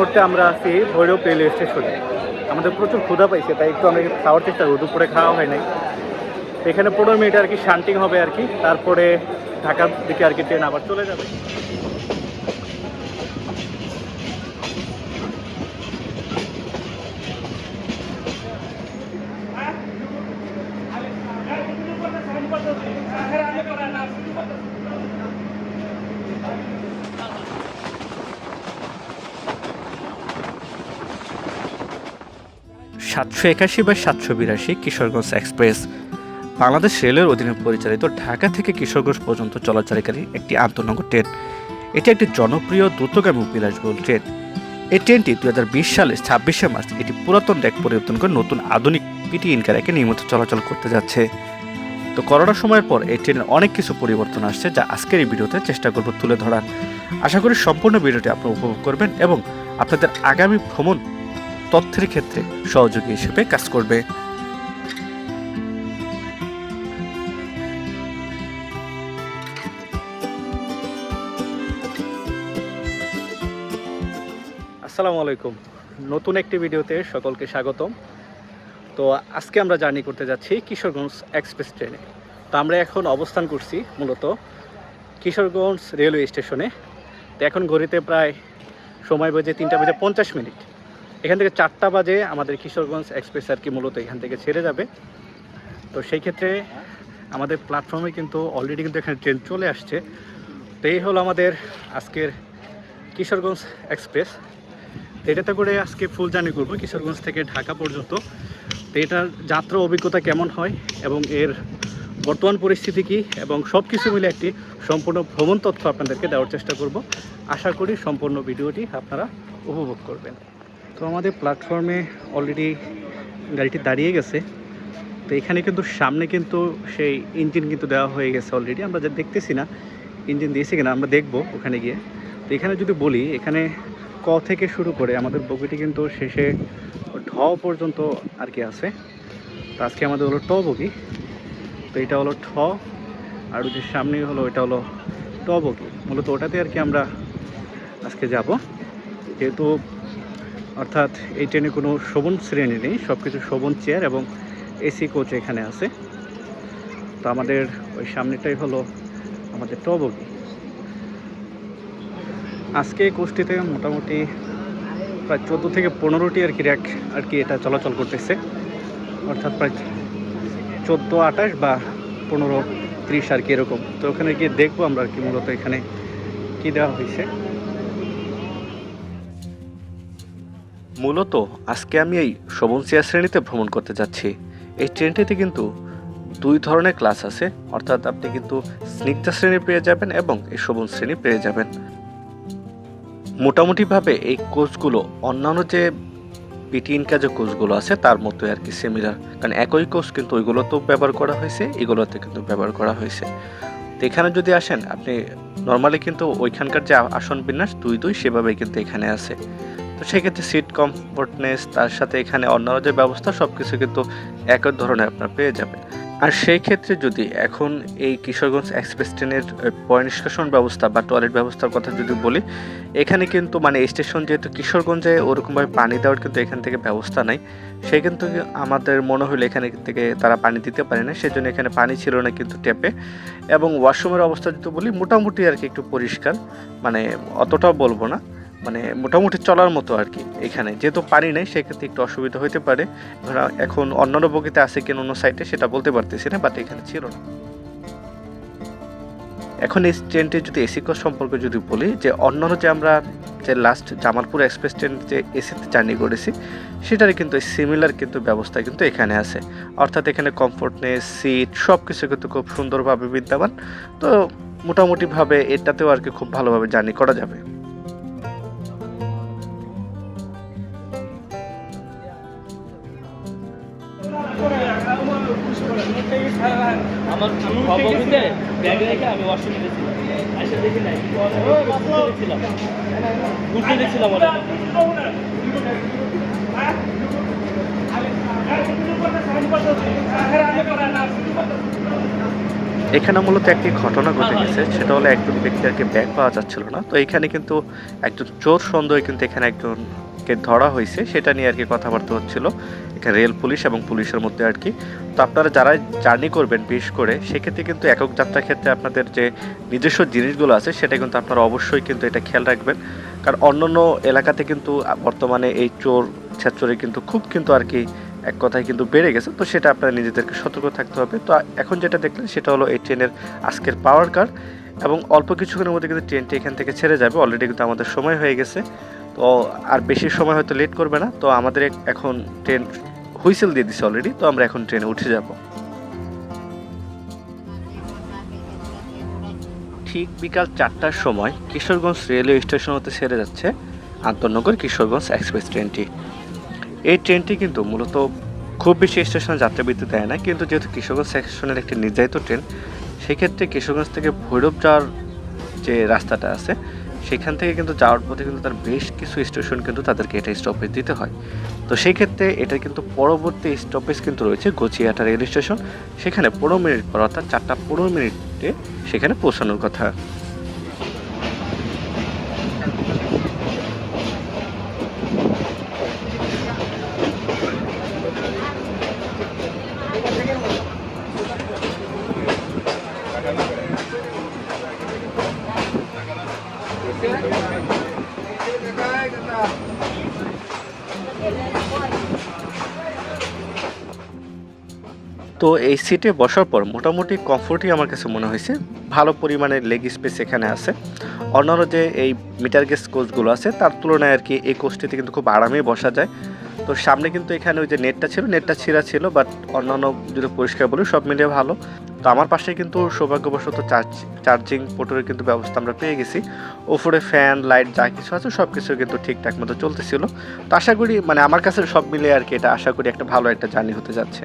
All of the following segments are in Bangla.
মুহূর্তে আমরা আছি ভৈরব রেলওয়ে স্টেশনে আমাদের প্রচুর ক্ষুধা পাইছে, তাই একটু আমরা খাওয়ার চেষ্টা করব। দুপুরে খাওয়া হয় নাই। এখানে পনেরো মিনিট আর কি শান্টিং হবে আর কি। তারপরে ঢাকার দিকে আর কি ট্রেন আবার চলে যাবে। সাতশো একাশি বা সাতশো বিরাশি কিশোরগঞ্জ এক্সপ্রেস। বাংলাদেশ রেলের অধীনে পরিচালিত ঢাকা থেকে কিশোরগঞ্জ পর্যন্ত চলাচলকারী একটি আন্তনগর ট্রেন। এটি একটি জনপ্রিয় দ্রুতগামী বিলাসবহুল ট্রেন। এই ট্রেনটি দু সালের ছাব্বিশে মার্চ এটি পুরাতন ডেক পরিবর্তন করে নতুন আধুনিক পিটি ইনকারাকে নিয়মিত চলাচল করতে যাচ্ছে। তো করোনার সময়ের পর এই ট্রেনের অনেক কিছু পরিবর্তন আসছে যা আজকের এই ভিডিওতে চেষ্টা করব তুলে ধরার। আশা করি সম্পূর্ণ ভিডিওটি আপনারা উপভোগ করবেন এবং আপনাদের আগামী ভ্রমণ তথ্যের ক্ষেত্রে সহযোগী হিসেবে কাজ করবে। আসসালামু আলাইকুম। নতুন একটি ভিডিওতে সকলকে স্বাগতম। তো আজকে আমরা জার্নি করতে যাচ্ছি কিশোরগঞ্জ এক্সপ্রেস ট্রেনে। তো আমরা এখন অবস্থান করছি মূলত কিশোরগঞ্জ রেলওয়ে স্টেশনে। তো এখন ঘড়িতে প্রায় সময় বাজে তিনটা বাজে পঞ্চাশ মিনিট। এখান থেকে চারটা বাজে আমাদের কিশোরগঞ্জ এক্সপ্রেস আর কি মূলত এখান থেকে ছেড়ে যাবে। তো সেই ক্ষেত্রে আমাদের প্ল্যাটফর্মে কিন্তু অলরেডি কিন্তু এখানে ট্রেন চলে আসছে। তো এই হলো আমাদের আজকের কিশোরগঞ্জ এক্সপ্রেস। এটাতে করে আজকে ফুল জার্নি করব কিশোরগঞ্জ থেকে ঢাকা পর্যন্ত। তো এটার যাত্রা অভিজ্ঞতা কেমন হয় এবং এর বর্তমান পরিস্থিতি কি এবং সব কিছু মিলে একটি সম্পূর্ণ ভ্রমণ তথ্য আপনাদেরকে দেওয়ার চেষ্টা করব। আশা করি সম্পূর্ণ ভিডিওটি আপনারা উপভোগ করবেন। তো আমাদের প্ল্যাটফর্মে অলরেডি গাড়িটি দাঁড়িয়ে গেছে। তো এখানে কিন্তু সামনে কিন্তু সেই ইঞ্জিন কিন্তু দেওয়া হয়ে গেছে অলরেডি আমরা যা দেখতেছি না ইঞ্জিন দিয়েছে কিনা আমরা দেখব ওখানে গিয়ে। তো এখানে যদি বলি, এখানে ক থেকে শুরু করে আমাদের বগিটি কিন্তু শেষে ঢ পর্যন্ত আর কি আছে। তো আজকে আমাদের হলো ট বগি। তো এটা হলো ঠ, আর যে সামনে হলো, এটা হলো ট বগি। মূলত ওটাতে আর কি আমরা আজকে যাব। যেহেতু অর্থাৎ এই ট্রেনে কোনো শোভন শ্রেণি নেই সব কিছু শোভন চেয়ার এবং এসি কোচ এখানে আছে। তো আমাদের ওই সামনেটাই হলো আমাদের ট বগি আজকে এই কোচটিতে মোটামুটি প্রায় চোদ্দ থেকে পনেরোটি আর কি র্যাক আর কি এটা চলাচল করতেছে। অর্থাৎ প্রায় চোদ্দ, আঠাশ বা পনেরো, ত্রিশ আর কি এরকম। তো ওখানে গিয়ে দেখব আমরা আর কি মূলত এখানে কি দেওয়া হয়েছে। মূলত আজকে আমি এই শোভন শ্রেণীতে ভ্রমণ করতে যাচ্ছি। এই ট্রেনটিতে কিন্তু দুই ধরনের ক্লাস আছে, অর্থাৎ আপনি কিন্তু স্নিগ্ধা শ্রেণি পেয়ে যাবেন এবং এই শোভন শ্রেণি পেয়ে যাবেন। মোটামুটিভাবে এই কোচগুলো অন্যান্য যে পিটি ইনকা যে কোচগুলো আছে, তার মতোই আর কি সিমিলার কারণ একই কোচ কিন্তু ওইগুলোতেও ব্যবহার করা হয়েছে, এগুলোতে কিন্তু ব্যবহার করা হয়েছে। তো এখানে যদি আসেন, আপনি নর্মালি কিন্তু ওইখানকার যে আসন বিন্যাস, দুই দুই সেভাবেই কিন্তু এখানে আছে। তো সেক্ষেত্রে সিট কমফোর্টনেস তার সাথে এখানে অন্যান্য যে ব্যবস্থা সব কিছু কিন্তু একই ধরনের আপনার পেয়ে যাবেন। আর সেই ক্ষেত্রে যদি এখন এই কিশোরগঞ্জ এক্সপ্রেস ট্রেনের পয় নিষ্কাশন ব্যবস্থা বা টয়লেট ব্যবস্থার কথা যদি বলি, এখানে কিন্তু মানে স্টেশন যেহেতু কিশোরগঞ্জে ওরকমভাবে পানি দেওয়ার কিন্তু এখান থেকে ব্যবস্থা নাই। সে কিন্তু আমাদের মনে হলো এখানে থেকে তারা পানি দিতে পারে না, সেজন্য এখানে পানি ছিল না কিন্তু ট্যাপে। এবং ওয়াশরুমের অবস্থা যদি বলি, মোটামুটি আর কি একটু পরিষ্কার। মানে অতটাও বলব না। মানে মোটামুটি চলার মতো আর কি এখানে। যেহেতু পানি নেই, সেক্ষেত্রে একটু অসুবিধা হতে পারে। ধরা, এখন অন্যান্য বগিতে আছে কিনা অন্য সাইডে সেটা বলতে পারতেছি না বাট এখানে ছিল না। এখন এই ট্রেনটি যদি এসি কোচ সম্পর্কে যদি বলি, যে অন্যান্য যে আমরা যে লাস্ট জামালপুর এক্সপ্রেস ট্রেন যে এসিতে জার্নি করেছি, সেটারই কিন্তু সিমিলার কিন্তু ব্যবস্থা কিন্তু এখানে আছে। অর্থাৎ এখানে কমফোর্টনেস সিট সব কিছু কিন্তু খুব সুন্দরভাবে বিদ্যমান। তো মোটামুটিভাবে এটাতেও আর কি খুব ভালোভাবে জার্নি করা যাবে। আমার খবরতে রেখে আমি গেছিলাম দেখি নাই ঘুরতে এখানে মূলত একটি ঘটনা ঘটে গেছে, সেটা হলো একজন ব্যক্তি আর কি ব্যাগ পাওয়া যাচ্ছিল না। তো এখানে কিন্তু একজন চোর সন্দেহে কিন্তু এখানে একজনকে ধরা হয়েছে, সেটা নিয়ে আর কি কথাবার্তা হচ্ছিল। এখানে রেল, পুলিশ এবং পুলিশের মধ্যে আর কি। তো আপনারা যারা জার্নি করবেন বিশেষ করে, সেক্ষেত্রে কিন্তু একক যাত্রার ক্ষেত্রে আপনাদের যে নিজস্ব জিনিসগুলো আছে, সেটা কিন্তু আপনারা অবশ্যই কিন্তু এটা খেয়াল রাখবেন। কারণ অন্যান্য এলাকাতে কিন্তু বর্তমানে এই চোর ছেচরে কিন্তু খুব কিন্তু আর কি এক কথায় কিন্তু বেড়ে গেছে। তো সেটা আপনারা নিজেদেরকে সতর্ক থাকতে হবে। তো এখন যেটা দেখলেন, সেটা হলো এই ট্রেনের আজকের পাওয়ার কার। এবং অল্প কিছুক্ষণের মধ্যে কিন্তু ট্রেনটি এখান থেকে ছেড়ে যাবে। অলরেডি কিন্তু আমাদের সময় হয়ে গেছে। তো আর বেশি সময় হয়তো লেট করবে না। তো আমাদের এখন ট্রেন হুইসেল দিয়ে দিছে অলরেডি তো আমরা এখন ট্রেনে উঠে যাব। ঠিক বিকাল চারটার সময় কিশোরগঞ্জ রেলওয়ে স্টেশন হতে ছেড়ে যাচ্ছে আন্তনগর কিশোরগঞ্জ এক্সপ্রেস ট্রেনটি এই ট্রেনটি কিন্তু মূলত খুব বেশি স্টেশনে যাত্রাবিরতি দেয় না, কিন্তু যেহেতু কিশোরগঞ্জ সেকশনের একটি নির্ধারিত ট্রেন সেক্ষেত্রে কিশোরগঞ্জ থেকে ভৈরব যাওয়ার যে রাস্তাটা আছে সেখান থেকে কিন্তু যাওয়ার পথে কিন্তু তার বেশ কিছু স্টেশন কিন্তু তাদেরকে এটা স্টপেজ দিতে হয়। তো সেই ক্ষেত্রে এটা কিন্তু পরবর্তী স্টপেজ কিন্তু রয়েছে গচিয়াটা রেল স্টেশন সেখানে পনেরো মিনিট পর অর্থাৎ চারটা পনেরো মিনিটে সেখানে পৌঁছানোর কথা। তো এই সিটে বসার পর মোটামুটি কমফোর্টই আমার কাছে মনে হয়েছে। ভালো পরিমাণে লেগ স্পেস এখানে আছে। অন্যান্য যে এই মিটার গেস কোচগুলো আছে, তার তুলনায় আর কি এই কোচটিতে কিন্তু খুব আরামেই বসা যায়। তো সামনে কিন্তু এখানে ওই যে নেটটা ছিল নেটটা ছিঁড়া ছিল বাট অন্যান্য যদি পরিষ্কার বলি, সব মিলিয়ে ভালো। তো আমার পাশে কিন্তু সৌভাগ্যবশত চার্জ চার্জিং পোর্টের কিন্তু ব্যবস্থা আমরা পেয়ে গেছি। ওপরে ফ্যান লাইট যা কিছু আছে সব কিছু কিন্তু ঠিকঠাক মতো চলতেছিল। তো আশা করি মানে আমার কাছে সব মিলিয়ে আর কি এটা আশা করি একটা ভালো একটা জার্নি হতে যাচ্ছে।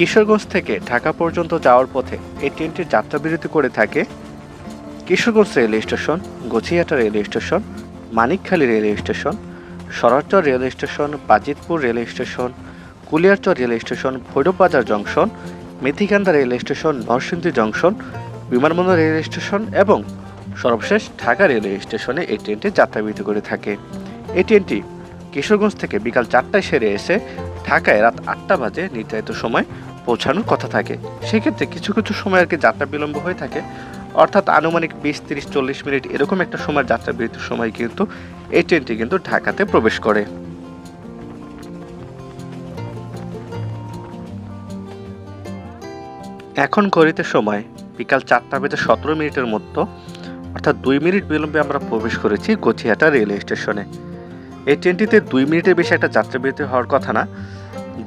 কিশোরগঞ্জ থেকে ঢাকা পর্যন্ত যাওয়ার পথে এই ট্রেনটি যাত্রাবিরতি করে থাকে Kishoreganj railway station, Gachihata railway station, Manikkhali railway station Sararchar railway station, Bajitpur railway station, Kuliarchar railway station, Bhairab Bazar junction, Methikanda railway station, Narsingdi junction, বিমানবন্দর রেলওয়ে স্টেশন এবং সর্বশেষ ঢাকা রেলওয়ে স্টেশনে এই ট্রেনটি যাত্রাবিরতি করে থাকে। এই ট্রেনটি কিশোরগঞ্জ থেকে বিকাল চারটায় সেরে এসে ঢাকায় রাত আটটা বাজে নির্ধারিত সময় পৌঁছানোর কথা থাকে। সেক্ষেত্রে কিছু কিছু সময় আর কি যাত্রা বিলম্ব হয়ে থাকে। অর্থাৎ আনুমানিক বিশ, তিরিশ, চল্লিশ মিনিট এরকম একটা সময় যাত্রা বিরতির সময় কিন্তু এই ট্রেনটি কিন্তু ঢাকাতে প্রবেশ করে। এখন ঘড়িতে সময়, বিকাল চারটা বেজে সতেরো মিনিটের মতো। অর্থাৎ দুই মিনিট বিলম্বে আমরা প্রবেশ করেছি গছিয়াটা রেলওয়ে স্টেশনে। এই ট্রেনটিতে দুই মিনিটের বেশি একটা যাত্রাবিরতি হওয়ার কথা না।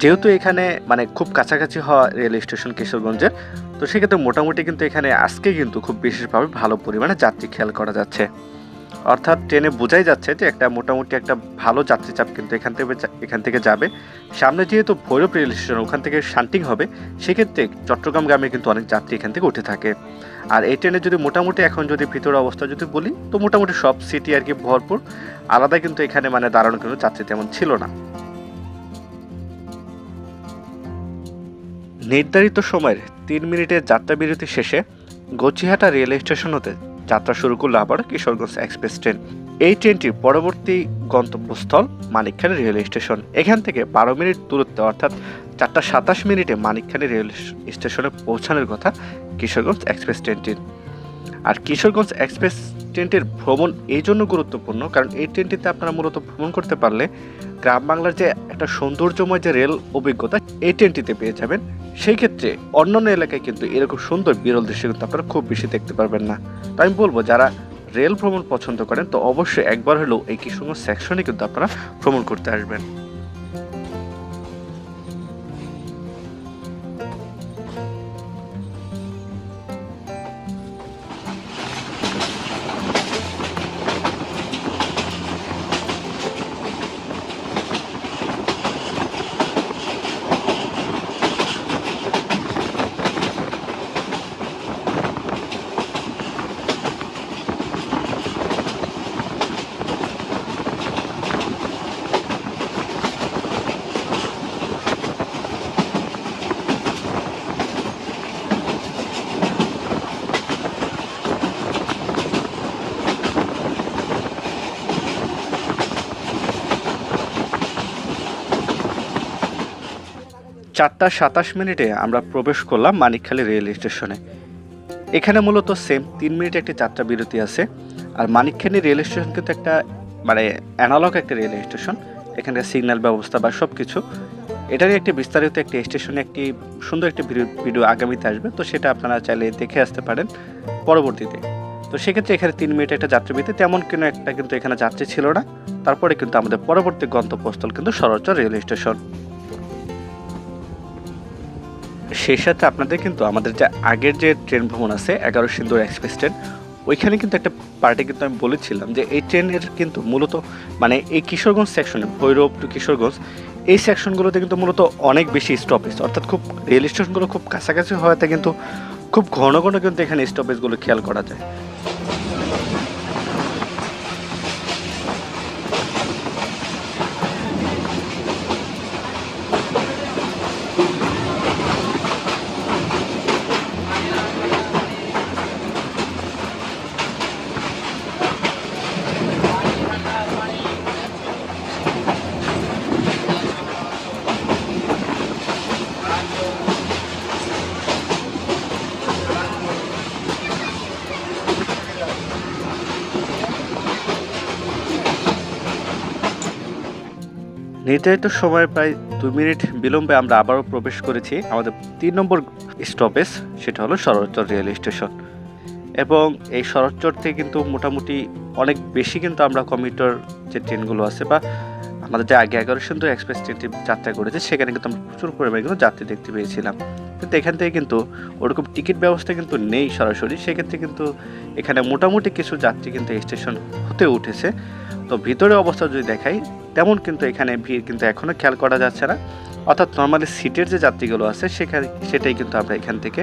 যেহেতু এখানে মানে খুব কাছাকাছি হওয়া রেল স্টেশন কিশোরগঞ্জের, তো সেক্ষেত্রে মোটামুটি কিন্তু এখানে আজকে কিন্তু খুব বিশেষভাবে ভালো পরিমাণে যাত্রী খেয়াল করা যাচ্ছে। অর্থাৎ ট্রেনে বোঝাই যাচ্ছে যে একটা মোটামুটি একটা ভালো যাত্রী চাপ কিন্তু এখান থেকে এখান থেকে যাবে। সামনে যেহেতু ভৈরব রেল স্টেশন, ওখান থেকে শান্টিং হবে, সেক্ষেত্রে চট্টগ্রাম গ্রামে কিন্তু অনেক যাত্রী এখান থেকে উঠে থাকে। আর এই ট্রেনে যদি মোটামুটি এখন যদি ভিতরের অবস্থা যদি বলি, তো মোটামুটি সব সিটি আর কি ভরপুর। আলাদা কিন্তু এখানে মানে দাঁড়ানো কিন্তু যাত্রী তেমন ছিল না। নির্ধারিত সময়ের তিন মিনিটের যাত্রা বিরতি শেষে গচিহাটা রেল স্টেশন হতে যাত্রা শুরু করল আবার কিশোরগঞ্জ এক্সপ্রেস ট্রেন। এই ট্রেনটি পরবর্তী গন্তব্যস্থল মানিকখালী রেল স্টেশন। এখান থেকে বারো মিনিট দূরত্বে, অর্থাৎ চারটা সাতাশ মিনিটে মানিকখালী রেল স্টেশনে পৌঁছানোর কথা কিশোরগঞ্জ এক্সপ্রেস ট্রেনটির। আর কিশোরগঞ্জ এক্সপ্রেস ট্রেনটির ভ্রমণ এই জন্য গুরুত্বপূর্ণ, কারণ এই ট্রেনটিতে আপনারা মূলত ভ্রমণ করতে পারলে গ্রাম বাংলার যে একটা সৌন্দর্যময় যে রেল অভিজ্ঞতা, এই ট্রেনটিতে পেয়ে যাবেন। সেই ক্ষেত্রে অন্যান্য এলাকায় কিন্তু এরকম সুন্দর বিরল দৃশ্য কিন্তু আপনারা খুব বেশি দেখতে পারবেন না। তো আমি বলব, যারা রেল ভ্রমণ পছন্দ করেন, তো অবশ্যই একবার হলেও এই কিশোরগঞ্জ সেকশনে কিন্তু আপনারা ভ্রমণ করতে আসবেন। চারটা সাতাশ মিনিটে আমরা প্রবেশ করলাম মানিকখালী রেল স্টেশনে। এখানে মূলত সেম তিন মিনিট একটি যাত্রা বিরতি আছে। আর মানিকখালী রেল স্টেশন কিন্তু একটা মানে অ্যানালগ একটা রেল স্টেশন। এখানে সিগন্যাল ব্যবস্থা বা সব কিছু এটারই একটি বিস্তারিত একটি স্টেশনে একটি সুন্দর একটি ভিডিও আগামীতে আসবে। তো সেটা আপনারা চাইলে দেখে আসতে পারেন পরবর্তীতে। তো সেক্ষেত্রে এখানে তিন মিনিট একটা যাত্রা বিরতি। তেমন কোনো একটা কিন্তু এখানে যাত্রী ছিল না। তারপরে কিন্তু আমাদের পরবর্তী গন্তব্যস্থল কিন্তু সরচর রেল স্টেশন। সেই সাথে আপনাদের কিন্তু আমাদের যে আগের যে ট্রেন ভ্রমণ আছে, এগারো সিন্দুর এক্সপ্রেস ট্রেন, ওইখানে কিন্তু একটা পার্টি কিন্তু আমি বলেছিলাম যে এই ট্রেনের কিন্তু মূলত মানে এই কিশোরগঞ্জ সেকশনে ভৈরব টু কিশোরগঞ্জ, এই সেকশনগুলোতে কিন্তু মূলত অনেক বেশি স্টপেজ অর্থাৎ খুব রেল স্টেশনগুলো খুব কাছাকাছি হওয়াতে কিন্তু খুব ঘন ঘন কিন্তু এখানে স্টপেজগুলো খেয়াল করা যায়। নির্ধারিত সময়ের প্রায় দুই মিনিট বিলম্বে আমরা আবারও প্রবেশ করেছি। আমাদের তিন নম্বর স্টপেজ, সেটা হলো শরৎচর রেল স্টেশন। এবং এই শরৎচর থেকে কিন্তু মোটামুটি অনেক বেশি কিন্তু আমরা কমিউটার যে ট্রেনগুলো আছে বা আমাদের যে আগে এগারো সুন্দর এক্সপ্রেস ট্রেনটি যাত্রা করেছে, সেখানে কিন্তু আমরা প্রচুর পরিমাণে কিন্তু যাত্রী দেখতে পেয়েছিলাম। কিন্তু এখান থেকে কিন্তু ওরকম টিকিট ব্যবস্থা কিন্তু নেই সরাসরি, সেক্ষেত্রে কিন্তু এখানে মোটামুটি কিছু যাত্রী কিন্তু স্টেশন হতে উঠেছে। তো ভিতরে অবস্থা যদি দেখাই, তেমন কিন্তু এখানে ভিড় কিন্তু এখনও খেয়াল করা যাচ্ছে না। অর্থাৎ নর্মালি সিটের যে যাত্রীগুলো আছে, সেখানে, সেটাই কিন্তু আমরা এখান থেকে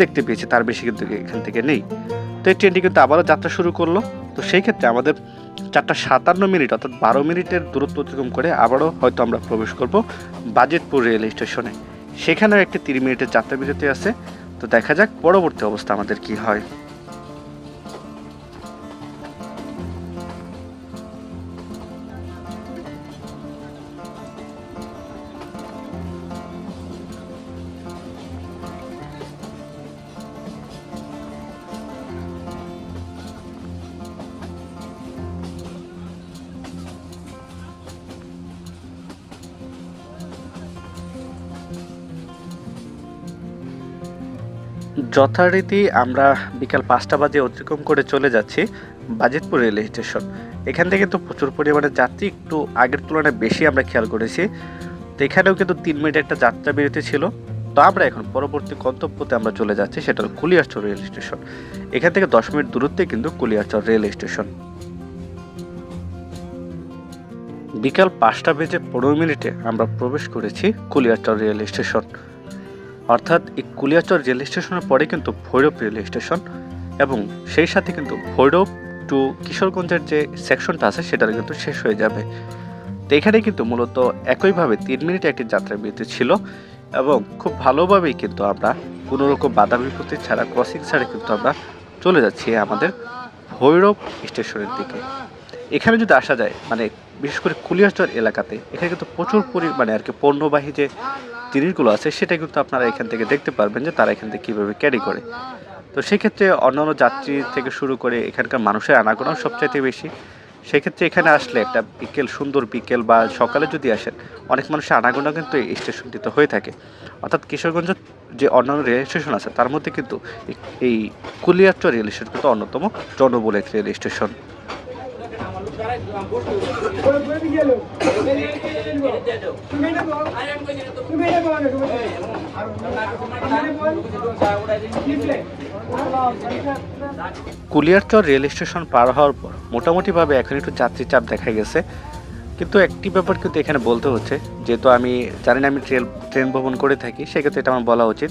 দেখতে পেয়েছি, তার বেশি কিন্তু এখান থেকে নেই। তো এই ট্রেনটি কিন্তু আবারও যাত্রা শুরু করল। তো সেই ক্ষেত্রে আমাদের চারটা সাতান্ন মিনিট অর্থাৎ বারো মিনিটের দূরত্ব অতিক্রম করে আবারও হয়তো আমরা প্রবেশ করব বাজেটপুর রেল স্টেশনে। সেখানেও একটি তিরিশ মিনিটের যাত্রা বিরতি আছে। তো দেখা যাক পরবর্তী অবস্থা আমাদের কি হয়। যথারীতি আমরা বিকাল পাঁচটা বাজে অতিক্রম করে চলে যাচ্ছি বাজিতপুর রেল স্টেশন। এখান থেকে কিন্তু প্রচুর পরিমাণে যাত্রী, একটু আগের তুলনায় বেশি আমরা খেয়াল করেছি। তো এখানেও কিন্তু তিন মিনিট একটা যাত্রা বিরতি ছিল। তো আমরা এখন পরবর্তী গন্তব্যতে আমরা চলে যাচ্ছি, সেটা হলো কুলিয়ারচর রেল স্টেশন। এখান থেকে দশ মিনিট দূরত্বে কিন্তু কুলিয়ারচর রেল স্টেশন। বিকাল পাঁচটা বেজে পনেরো মিনিটে আমরা প্রবেশ করেছি কুলিয়ারচর রেল স্টেশন। অর্থাৎ এই কুলিয়াচর রেল স্টেশনের পরে কিন্তু ভৈরব রেল স্টেশন এবং সেই সাথে কিন্তু ভৈরব টু কিশোরগঞ্জের যে সেকশনটা আছে সেটা কিন্তু শেষ হয়ে যাবে। তো এখানে কিন্তু মূলত একইভাবে তিন মিনিট একটি যাত্রা বিরতি ছিল এবং খুব ভালোভাবেই কিন্তু আমরা কোনো রকম বাধা বিপত্তি ছাড়া ক্রসিং ছাড়া কিন্তু আমরা চলে যাচ্ছি আমাদের ভৈরব স্টেশনের দিকে। এখানে যদি আসা যায় মানে বিশেষ করে কুলিয়াচর এলাকাতে, এখানে কিন্তু প্রচুর পরিমাণে আর কি পণ্যবাহী যে জিনিসগুলো আছে, সেটা কিন্তু আপনারা এখান থেকে দেখতে পারবেন যে তারা এখান থেকে কীভাবে ক্যারি করে। তো সেক্ষেত্রে অন্যান্য যাত্রী থেকে শুরু করে এখানকার মানুষের আনাগোনাও সবচাইতে বেশি। সেক্ষেত্রে এখানে আসলে একটা বিকেল, সুন্দর বিকেল বা সকালে যদি আসেন, অনেক মানুষের আনাগোনা কিন্তু এই স্টেশনটিতে হয়ে থাকে। অর্থাৎ কিশোরগঞ্জ যে অন্যান্য রেল স্টেশন আছে, তার মধ্যে কিন্তু এই- কুলিয়ারচর রেল স্টেশন কিন্তু অন্যতম জনবল একটি rail station. Kuliarchar rail station পার হওয়ার পর মোটামুটিভাবে এখন একটু যাত্রী চাপ দেখা গেছে। কিন্তু একটি ব্যাপার কিন্তু এখানে বলতে হচ্ছে, যেহেতু আমি জানি না আমি ট্রেন ট্রেন ভ্রমণ করে থাকি, সেক্ষেত্রে এটা আমার বলা উচিত।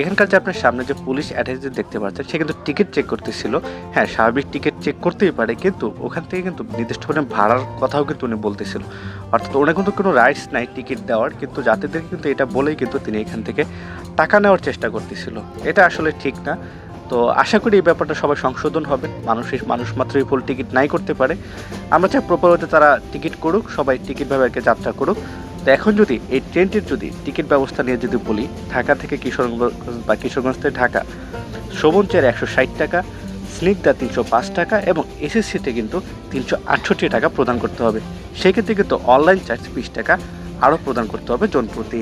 এখানকার যে আপনার সামনে যে পুলিশ অ্যাটাচি দেখতে পাচ্ছেন, সে কিন্তু টিকিট চেক করতেছিল। হ্যাঁ স্বাভাবিক টিকিট চেক করতেই পারে, কিন্তু ওখান থেকে কিন্তু নির্দিষ্ট পরিমাণ ভাড়ার কথাও কিন্তু উনি বলতেছিল। অর্থাৎ ওনার কিন্তু কোনো রাইটস নাই টিকিট দেওয়ার, কিন্তু যাত্রীদেরকে কিন্তু এটা বলেই কিন্তু তিনি এখান থেকে টাকা নেওয়ার চেষ্টা করতেছিল। এটা আসলে ঠিক না। তো আশা করি এই ব্যাপারটা সবাই সংশোধন হবে। মানুষ মানুষ মাত্রই ফুল টিকিট নাই করতে পারে। আমরা চাই প্রপার হতে তারা টিকিট করুক, সবাই টিকিটভাবে আর যাত্রা করুক। তো এখন যদি এই ট্রেনটির যদি টিকিট ব্যবস্থা নিয়ে যদি বলি, ঢাকা থেকে কিশোরগঞ্জ বা কিশোরগঞ্জ থেকে ঢাকা শ্রবণ চেয়ার একশো ষাট টাকা, স্নিগ্ধা তিনশো পাঁচ টাকা এবং এসএসসিতে কিন্তু তিনশো আটষট্টি টাকা প্রদান করতে হবে। সেক্ষেত্রে কিন্তু অনলাইন চার্জ বিশ টাকা আরও প্রদান করতে হবে জনপ্রতি।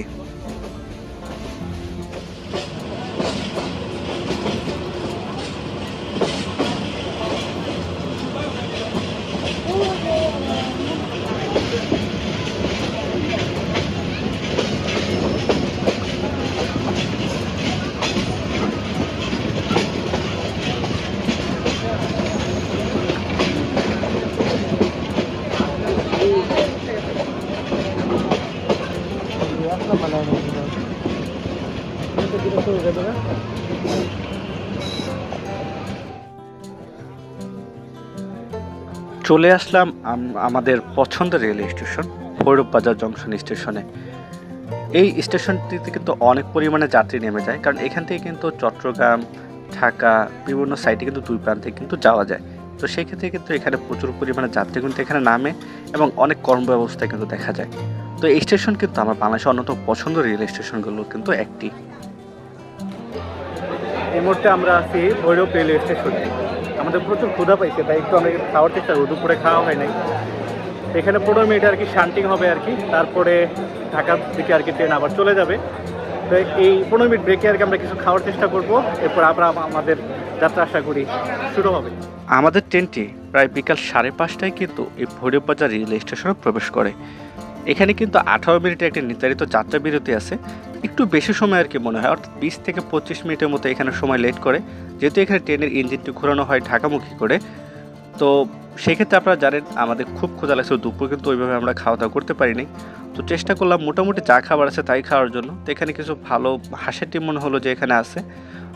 চলে আসলাম আমাদের পছন্দের রেল স্টেশন, ভৈরব বাজার জংশন স্টেশনে। এই স্টেশনটিতে কিন্তু অনেক পরিমাণে যাত্রী নেমে যায়, কারণ এখান থেকে কিন্তু চট্টগ্রাম, ঢাকা, বিভিন্ন সাইডে কিন্তু দুই প্রান্তে কিন্তু যাওয়া যায়। তো সেই ক্ষেত্রে কিন্তু এখানে প্রচুর পরিমাণে যাত্রী কিন্তু এখানে নামে এবং অনেক কর্মব্যবস্থা কিন্তু দেখা যায়। তো এই স্টেশন কিন্তু আমার বাংলাদেশের অন্যতম পছন্দের রেল স্টেশনগুলো কিন্তু একটি। এই মুহূর্তে আমরা আছি ভৈরব রেল স্টেশনে। আমাদের প্রচুর ক্ষুধা পাইছে, তাই একটু আমরা খাওয়ার চেষ্টা করি দুপুরে খাওয়া হয় নাই। এখানে পনেরো মিনিট আর কি শান্তিং হবে আর কি। তারপরে ঢাকার দিকে আর কি ট্রেন আবার চলে যাবে। তো এই পনেরো মিনিট ব্রেকে আর কি আমরা কিছু খাওয়ার চেষ্টা করব। এরপর আম- আমাদের যাত্রা আশা করি শুরু হবে। আমাদের ট্রেনটি প্রায় বিকাল সাড়ে পাঁচটায় কিন্তু এই ভৈরব বাজার রেল স্টেশনে প্রবেশ করে। এখানে কিন্তু আঠারো মিনিটের একটি নির্ধারিত যাত্রা বিরতি আছে। একটু বেশি সময় আর কি মনে হয়, অর্থাৎ বিশ থেকে পঁচিশ মিনিটের মতো এখানে সময় লেট করে। যেহেতু এখানে ট্রেনের ইঞ্জিনটি ঘোরানো হয় ঢাকামুখী করে, তো সেক্ষেত্রে আপনারা জানেন, আমাদের খুব ক্ষুধা লাগছিল, দুপুর কিন্তু ওইভাবে আমরা খাওয়া দাওয়া করতে পারিনি। তো চেষ্টা করলাম, মোটামুটি যা খাবার আছে তাই খাওয়ার জন্য। তো এখানে কিছু ভালো হাঁসের টিম মনে হলো যে এখানে আছে।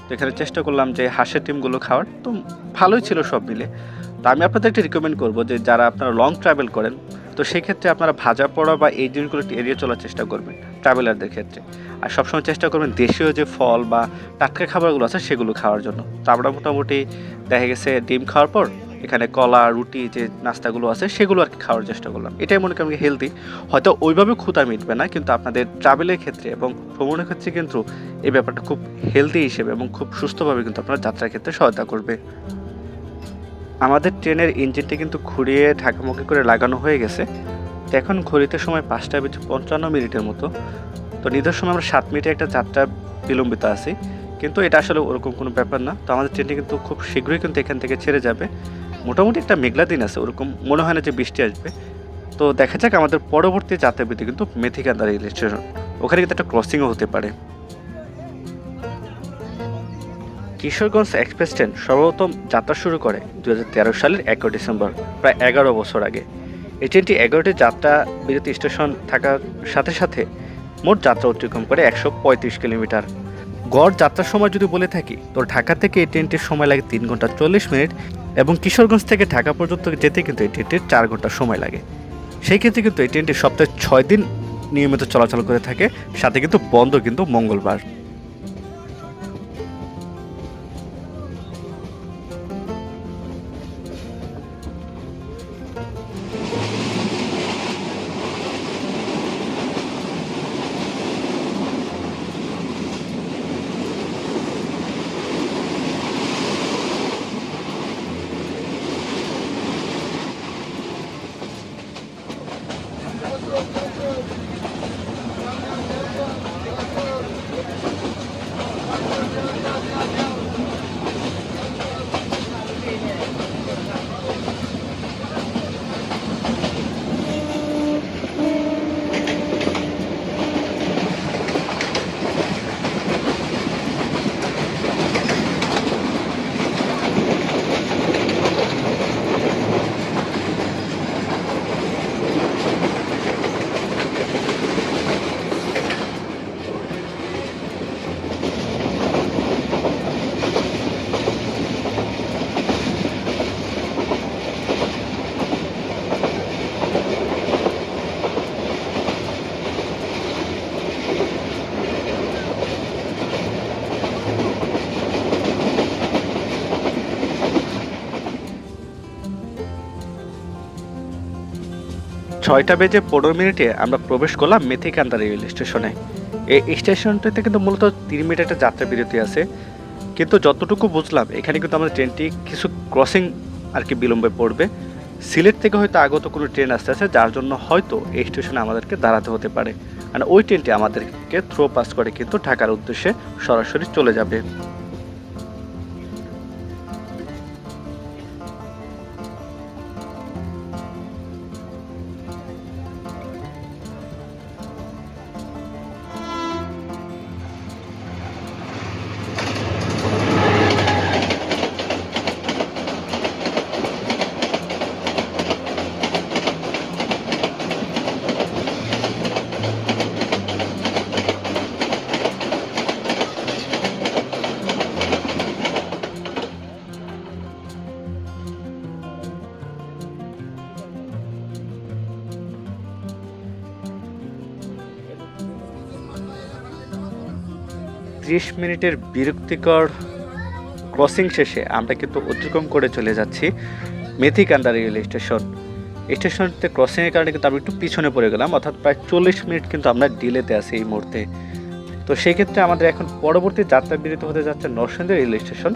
তো এখানে চেষ্টা করলাম যে হাঁসের টিমগুলো খাওয়ার। তো ভালোই ছিল সব মিলে। তো আমি আপনাদেরকে রিকমেন্ড করব যে যারা আপনারা লং ট্রাভেল করেন তো সেক্ষেত্রে আপনারা ভাজা পড়া বা এই জিনিসগুলো একটু এড়িয়ে চলার চেষ্টা করবেন ট্রাভেলারদের ক্ষেত্রে। আর সবসময় চেষ্টা করবেন দেশীয় যে ফল বা টাটকা খাবারগুলো আছে সেগুলো খাওয়ার জন্য। তো আমরা মোটামুটি দেখা গেছে ডিম খাওয়ার পর এখানে কলা, রুটি যে নাস্তাগুলো আছে সেগুলো আর কি খাওয়ার চেষ্টা করলাম। এটাই মনে করি হেলদি হয়তো ওইভাবে ক্ষুধা মিটবে না, কিন্তু আপনাদের ট্রাভেলের ক্ষেত্রে এবং ভ্রমণের ক্ষেত্রে কিন্তু এই ব্যাপারটা খুব হেলদি হিসেবে এবং খুব সুস্থভাবে কিন্তু আপনার যাত্রার ক্ষেত্রে সহায়তা করবে। আমাদের ট্রেনের ইঞ্জিনটি কিন্তু ঘুরিয়ে ঢাকামুখি করে লাগানো হয়ে গেছে। এখন ঘড়িতে সময় পাঁচটা বেজে পঞ্চান্ন মিনিটের মতো। তো নির্ধারিত সময় আমরা সাত মিনিটে একটা যাত্রা বিলম্বিত আছি। কিন্তু এটা আসলে ওরকম কোনো ব্যাপার না। তো আমাদের ট্রেনটি কিন্তু খুব শীঘ্রই কিন্তু এখান থেকে ছেড়ে যাবে। মোটামুটি একটা মেঘলা দিন আছে, ওরকম মনে হয় না যে বৃষ্টি আসবে। তো দেখা যাক আমাদের পরবর্তী যাত্রাবিধি কিন্তু মেথিকান্দা রেল স্টেশন। ওখানে কিন্তু একটা ক্রসিংও হতে পারে। কিশোরগঞ্জ এক্সপ্রেস ট্রেন সর্বপ্রথম যাত্রা শুরু করে দু হাজার তেরো সালের এগারো ডিসেম্বর, প্রায় এগারো বছর আগে। এই ট্রেনটি এগারোটি যাত্রা বিরতি স্টেশন থাকার সাথে সাথে মোট যাত্রা অতিক্রম করে একশো পঁয়ত্রিশ কিলোমিটার। গড় যাত্রার সময় যদি বলে থাকি, তো ঢাকা থেকে এই ট্রেনটির সময় লাগে তিন ঘণ্টা চল্লিশ মিনিট এবং কিশোরগঞ্জ থেকে ঢাকা পর্যন্ত যেতে কিন্তু এই ট্রেনটির চার ঘণ্টা সময় লাগে। সেই ক্ষেত্রে কিন্তু এই ট্রেনটি সপ্তাহে ছয় দিন নিয়মিত চলাচল করে থাকে, সাথে কিন্তু বন্ধ কিন্তু মঙ্গলবার। ছয়টা বেজে পনেরো মিনিটে আমরা প্রবেশ করলাম মেথিকান্দা রেল স্টেশনে। এই স্টেশনটিতে কিন্তু মূলত তিন মিনিট একটা যাত্রা বিরতি আছে। কিন্তু যতটুকু বুঝলাম, এখানে কিন্তু আমাদের ট্রেনটি কিছু ক্রসিং আর কি বিলম্বে পড়বে। সিলেট থেকে হয়তো আগত কোনো ট্রেন আসতে আছে যার জন্য হয়তো এই স্টেশনে আমাদেরকে দাঁড়াতে হতে পারে। মানে ওই ট্রেনটি আমাদেরকে থ্রো পাস করে কিন্তু ঢাকার উদ্দেশ্যে সরাসরি চলে যাবে। ত্রিশ মিনিটের বিরক্তিকর ক্রসিং শেষে আমরা কিন্তু অতিক্রম করে চলে যাচ্ছি মেথিকান্দা রেল স্টেশন স্টেশনতে ক্রসিংয়ের কারণে কিন্তু আমি একটু পিছনে পড়ে গেলাম, অর্থাৎ প্রায় চল্লিশ মিনিট কিন্তু আমরা ডিলেতে আছি এই মুহূর্তে। তো সেই ক্ষেত্রে আমাদের এখন পরবর্তী যাত্রা বিরতি হতে যাচ্ছে নরসিংদী রেল স্টেশন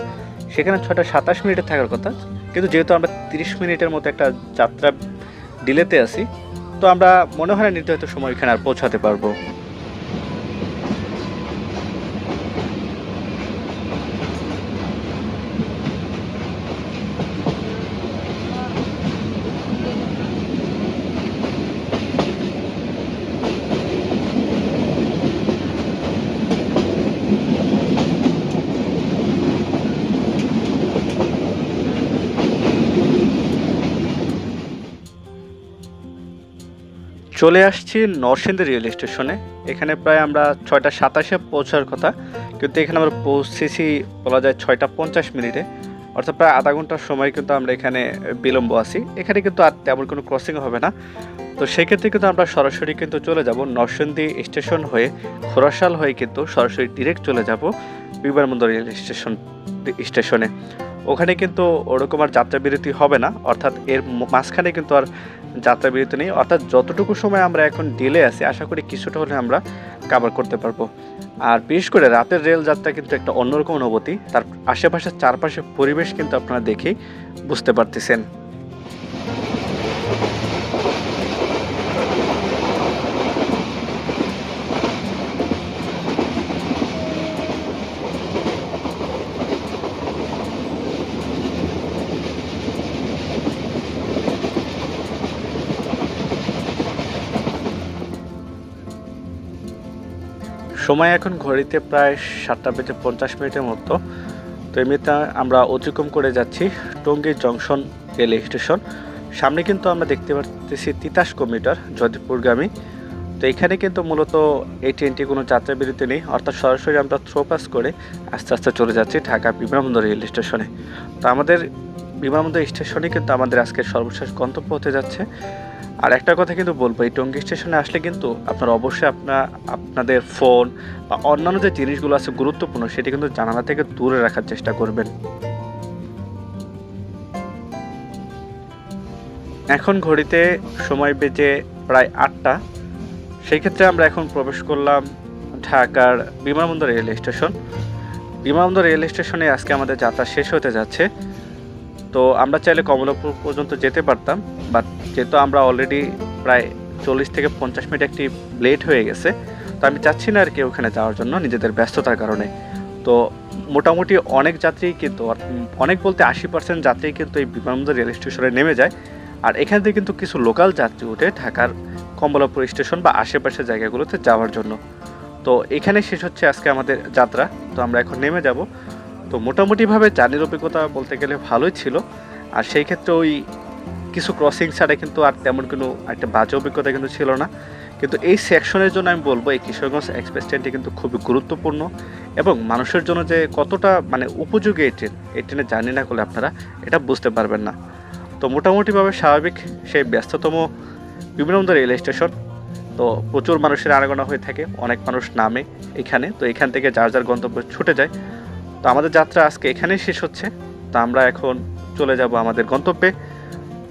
সেখানে ছটা সাতাশ মিনিটে থাকার কথা, কিন্তু যেহেতু আমরা তিরিশ মিনিটের মতো একটা যাত্রা ডিলেতে আছি, তো আমরা মনে হয় না নির্ধারিত সময় এখানে আর পৌঁছাতে পারব। চলে আসছি নরসিংদী রেল স্টেশনে। এখানে প্রায় আমরা ছয়টা সাতাশে পৌঁছার কথা, কিন্তু এখানে আমরা পৌঁছেছি বলা যায় ছয়টা পঞ্চাশ মিনিটে। অর্থাৎ প্রায় আধা ঘণ্টার সময় কিন্তু আমরা এখানে বিলম্ব আছি। এখানে কিন্তু আর তেমন কোনো ক্রসিং হবে না। তো সেক্ষেত্রে কিন্তু আমরা সরাসরি কিন্তু চলে যাব নরসিংদী স্টেশন হয়ে খোরাশাল হয়ে কিন্তু সরাসরি ডিরেক্ট চলে যাব বিমানবন্দর রেল স্টেশন স্টেশনে। ওখানে কিন্তু ওরকম আর যাত্রা বিরতি হবে না, অর্থাৎ এর মাঝখানে কিন্তু আর যাত্রা বিরতি নেই। অর্থাৎ যতটুকু সময় আমরা এখন ডিলে আছি, আশা করি কিছুটা হলে আমরা কাভার করতে পারব। আর বিশেষ করে রাতের রেল যাত্রা কিন্তু একটা অন্যরকম অনুভূতি। তার আশেপাশের চারপাশের পরিবেশ কিন্তু আপনারা দেখেই বুঝতে পারতেছেন। সময় এখন ঘড়িতে প্রায় সাতটা বেজে পঞ্চাশ মিনিটের মতো। তো এমনিতে আমরা অতিক্রম করে যাচ্ছি টঙ্গী জংশন রেল স্টেশন। সামনে কিন্তু আমরা দেখতে পাচ্ছি তিতাস কমিটার যদিপুরগামী। তো এখানে কিন্তু মূলত এই ট্রেনটি কোনো যাত্রা বিরতি নেই, অর্থাৎ সরাসরি আমরা থ্রো পাস করে আস্তে আস্তে চলে যাচ্ছি ঢাকা বিমানবন্দর রেল স্টেশনে। তো আমাদের বিমানবন্দর স্টেশনে কিন্তু আমাদের আজকের সর্বশেষ গন্তব্য হতে যাচ্ছে। আর একটা কথা কিন্তু বলব, এই টঙ্গী স্টেশনে আসলে কিন্তু আপনারা অবশ্যই আপনার আপনাদের ফোন বা অন্যান্য যে জিনিসগুলো আছে গুরুত্বপূর্ণ, সেটি কিন্তু জানালা থেকে দূরে রাখার চেষ্টা করবেন। এখন ঘড়িতে সময় বেজে প্রায় আটটা। সেই ক্ষেত্রে আমরা এখন প্রবেশ করলাম ঢাকার বিমানবন্দর রেল স্টেশন বিমানবন্দর রেল স্টেশনে আজকে আমাদের যাত্রা শেষ হতে যাচ্ছে। তো আমরা চাইলে কমলাপুর পর্যন্ত যেতে পারতাম বাট যেহেতু আমরা অলরেডি প্রায় চল্লিশ থেকে পঞ্চাশ মিনিট একটি লেট হয়ে গেছে, তো আমি চাচ্ছি না আর কি ওখানে যাওয়ার জন্য নিজেদের ব্যস্ততার কারণে। তো মোটামুটি অনেক যাত্রী কিন্তু অনেক বলতে আশি পার্সেন্ট যাত্রী কিন্তু এই বিমানবন্দর রেল স্টেশনে নেমে যায়। আর এখান থেকে কিন্তু কিছু লোকাল যাত্রী উঠে ঢাকার কমলাপুর স্টেশন বা আশেপাশের জায়গাগুলোতে যাওয়ার জন্য। তো এখানে শেষ হচ্ছে আজকে আমাদের যাত্রা, তো আমরা এখন নেমে যাব। তো মোটামুটিভাবে জার্নির অভিজ্ঞতা বলতে গেলে ভালোই ছিল। আর সেই ক্ষেত্রে ওই কিছু ক্রসিং ছাড়া কিন্তু আর তেমন কোনো একটা বাজে অভিজ্ঞতা কিন্তু ছিল না। কিন্তু এই সেকশনের জন্য আমি বলব, এই কিশোরগঞ্জ এক্সপ্রেস ট্রেনটি কিন্তু খুবই গুরুত্বপূর্ণ এবং মানুষের জন্য যে কতটা মানে উপযোগী এই ট্রেন এই ট্রেনে জার্নি না করলে আপনারা এটা বুঝতে পারবেন না। তো মোটামুটিভাবে স্বাভাবিক সেই ব্যস্ততম বিমানবন্দর রেল স্টেশন। তো প্রচুর মানুষের আনাগোনা হয়ে থাকে, অনেক মানুষ নামে এখানে। তো এখান থেকে যার যার গন্তব্য ছুটে যায়। তো আমাদের যাত্রা আজকে এখানেই শেষ হচ্ছে। তো আমরা এখন চলে যাব আমাদের গন্তব্যে।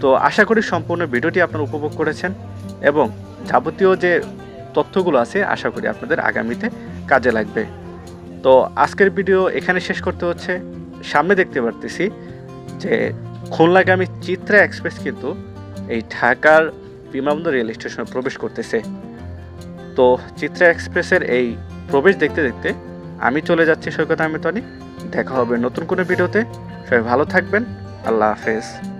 তো আশা করি সম্পূর্ণ ভিডিওটি আপনারা উপভোগ করেছেন এবং যাবতীয় যে তথ্যগুলো আছে, আশা করি আপনাদের আগামীতে কাজে লাগবে। তো আজকের ভিডিও এখানে শেষ করতে হচ্ছে। সামনে দেখতে পারতেছি যে খুলনাগামী চিত্রা এক্সপ্রেস কিন্তু এই ঢাকার বিমানবন্দর রেল স্টেশনে প্রবেশ করতেছে। তো চিত্রা এক্সপ্রেসের এই প্রবেশ দেখতে দেখতে আমি চলে যাচ্ছি সৈকত আহমেদ অনি দেখা হবে নতুন কোনো ভিডিওতে। সবাই ভালো থাকবেন। আল্লাহ হাফেজ।